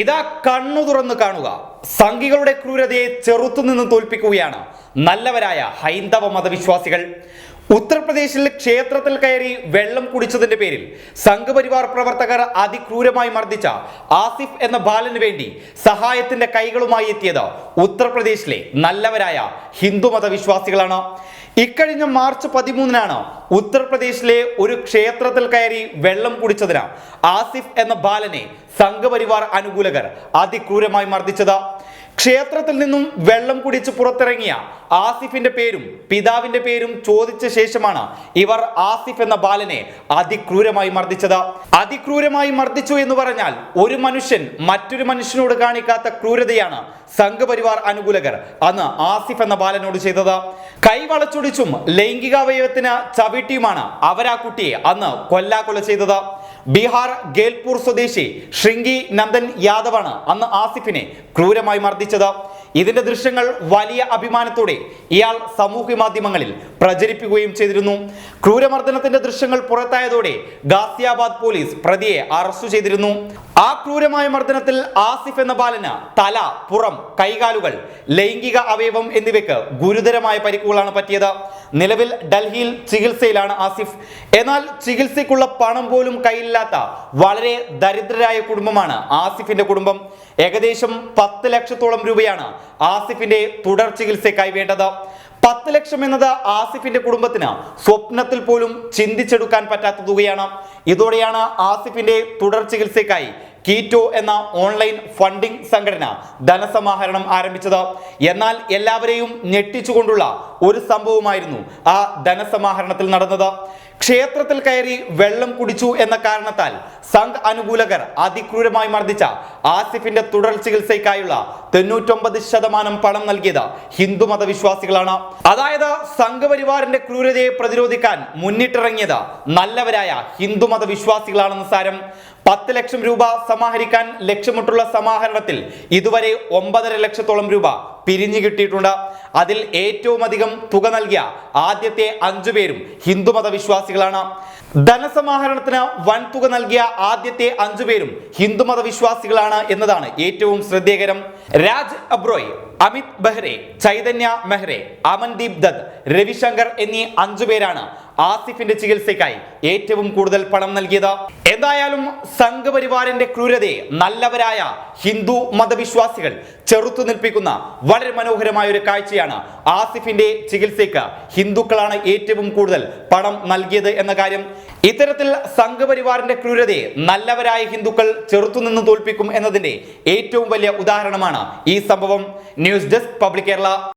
ഇതാ കണ്ണു തുറന്ന് കാണുക. സംഘികളുടെ ക്രൂരതയെ ചെറുത്തുനിന്ന് തോൽപ്പിക്കുകയാണ്. നല്ലവരായ ഹൈന്ദവ മതവിശ്വാസികൾ. ഉത്തർപ്രദേശിൽ ക്ഷേത്രത്തിൽ കയറി വെള്ളം കുടിച്ചതിന്റെ പേരിൽ സംഘപരിവാർ പ്രവർത്തകർ അതിക്രൂരമായി മർദ്ദിച്ച ആസിഫ് എന്ന ബാലന് വേണ്ടി സഹായത്തിന്റെ കൈകളുമായി എത്തിയത് ഉത്തർപ്രദേശിലെ നല്ലവരായ ഹിന്ദു മതവിശ്വാസികളാണ്. ഇക്കഴിഞ്ഞ മാർച്ച് പതിമൂന്നിനാണ് ഉത്തർപ്രദേശിലെ ഒരു ക്ഷേത്രത്തിൽ കയറി വെള്ളം കുടിച്ചതിന് ആസിഫ് എന്ന ബാലനെ സംഘപരിവാർ അനുകൂലകർ അതിക്രൂരമായി മർദ്ദിച്ചത്. ക്ഷേത്രത്തിൽ നിന്നും വെള്ളം കുടിച്ച് പുറത്തിറങ്ങിയ ആസിഫിന്റെ പേരും പിതാവിന്റെ പേരും ചോദിച്ച ശേഷമാണ് ഇവർ ആസിഫ് എന്ന ബാലനെ അതിക്രൂരമായി മർദ്ദിച്ചത്. അതിക്രൂരമായി മർദ്ദിച്ചു എന്ന് പറഞ്ഞാൽ ഒരു മനുഷ്യൻ മറ്റൊരു മനുഷ്യനോട് കാണിക്കാത്ത ക്രൂരതയാണ് സംഘപരിവാർ അനുകൂലകർ അന്ന് ആസിഫ് എന്ന ബാലനോട് ചെയ്തത്. കൈ വളച്ചൊടിച്ചും ലൈംഗികാവയവത്തിന് ചവിട്ടിയുമാണ് അവരാ കുട്ടിയെ അന്ന് കൊല്ലാക്കൊല ചെയ്തത്. ബീഹാർ ഗേൽപൂർ സ്വദേശി ശൃംഗി നന്ദൻ യാദവാണ് അന്ന് ആസിഫിനെ ക്രൂരമായി മർദ്ദിച്ചത്. ഇതിന്റെ ദൃശ്യങ്ങൾ വലിയ അഭിമാനത്തോടെ ഇയാൾ സാമൂഹ്യ മാധ്യമങ്ങളിൽ പ്രചരിപ്പിക്കുകയും ചെയ്തിരുന്നു. ക്രൂരമർദ്ദനത്തിന്റെ ദൃശ്യങ്ങൾ പുറത്തായതോടെ ഗാസിയാബാദ് പോലീസ് പ്രതിയെ അറസ്റ്റ് ചെയ്തിരുന്നു. ആ ക്രൂരമായ മർദ്ദനത്തിൽ ആസിഫ് എന്ന ബാലന് തല പുറം കൈകാലുകൾ ലൈംഗിക അവയവം എന്നിവയ്ക്ക് ഗുരുതരമായ പരിക്കുകളാണ് പറ്റിയത്. നിലവിൽ ഡൽഹിയിൽ ചികിത്സയിലാണ് ആസിഫ്. എന്നാൽ ചികിത്സയ്ക്കുള്ള പണം പോലും കയ്യില്ലാത്ത വളരെ ദരിദ്രരായ കുടുംബമാണ് ആസിഫിന്റെ കുടുംബം. ഏകദേശം പത്ത് ലക്ഷത്തോളം രൂപയാണ് ആസിഫിന്റെ തുടർ ചികിത്സയ്ക്കായി വേണ്ടത്. പത്ത് ലക്ഷം എന്നത് ആസിഫിന്റെ കുടുംബത്തിന് സ്വപ്നത്തിൽ പോലും ചിന്തിച്ചെടുക്കാൻ പറ്റാത്ത തുകയാണ് ഇതോടെയാണ് ആസിഫിന്റെ തുടർ ചികിത്സയ്ക്കായി കീറ്റോ എന്ന ഓൺലൈൻ ഫണ്ടിംഗ് സംഘടന ധനസമാഹരണം ആരംഭിച്ചത്. എന്നാൽ എല്ലാവരെയും ഞെട്ടിച്ചുകൊണ്ടുള്ള ഒരു സംഭവമായിരുന്നു ആ ധനസമാഹരണത്തിൽ നടന്നത്. ക്ഷേത്രത്തിൽ കയറി വെള്ളം കുടിച്ചു എന്ന കാരണത്താൽ സംഘ് അനുകൂലകർ അതിക്രൂരമായി മർദ്ദിച്ച ആസിഫിന്റെ തുടർ ചികിത്സയ്ക്കായുള്ള തൊണ്ണൂറ്റൊമ്പത് ശതമാനം പണം നൽകിയത് ഹിന്ദു മതവിശ്വാസികളാണ്. അതായത് സംഘപരിവാറിന്റെ ക്രൂരതയെ പ്രതിരോധിക്കാൻ മുന്നിട്ടിറങ്ങിയത് നല്ലവരായ ഹിന്ദു മതവിശ്വാസികളാണെന്ന് സാരം. പത്ത് ലക്ഷം രൂപ സമാഹരിക്കാൻ ലക്ഷ്യമിട്ടുള്ള സമാഹരണത്തിൽ ഇതുവരെ ഒമ്പതര ലക്ഷത്തോളം രൂപ പിരിഞ്ഞു കിട്ടിയിട്ടുണ്ട്. അതിൽ ഏറ്റവും അധികം തുക നൽകിയ ആദ്യത്തെ അഞ്ചു പേരും ഹിന്ദുമത വിശ്വാസികളാണ് ധനസമാഹരണത്തിന് വൻ തുക നൽകിയ ആദ്യത്തെ അഞ്ചു പേരും ഹിന്ദുമത വിശ്വാസികളാണ് എന്നതാണ് ഏറ്റവും ശ്രദ്ധേയകരം. രാജ് അബ്രോയ് അമിത് ബെഹ്റെ ചൈതന്യ മെഹ്റെ അമൻദീപ് ദത്ത് രവിശങ്കർ എന്നീ അഞ്ചു പേരാണ് ആസിഫിന്റെ ചികിത്സയ്ക്കായി ഏറ്റവും കൂടുതൽ പണം നൽകിയത്. എന്തായാലും സംഘപരിവാറിന്റെ ക്രൂരതയെ നല്ലവരായ ഹിന്ദു മതവിശ്വാസികൾ ചെറുത്തു നിൽപ്പിക്കുന്ന വളരെ മനോഹരമായ ഒരു കാഴ്ചയാണ് ആസിഫിന്റെ ചികിത്സയ്ക്ക് ഹിന്ദുക്കളാണ് ഏറ്റവും കൂടുതൽ പണം നൽകിയത് എന്ന കാര്യം. ഇത്തരത്തിൽ സംഘപരിവാറിന്റെ ക്രൂരതയെ നല്ലവരായ ഹിന്ദുക്കൾ ചെറുത്തുനിന്ന് തോൽപ്പിക്കും എന്നതിന്റെ ഏറ്റവും വലിയ ഉദാഹരണമാണ് ഈ സംഭവം. News desk public Kerala.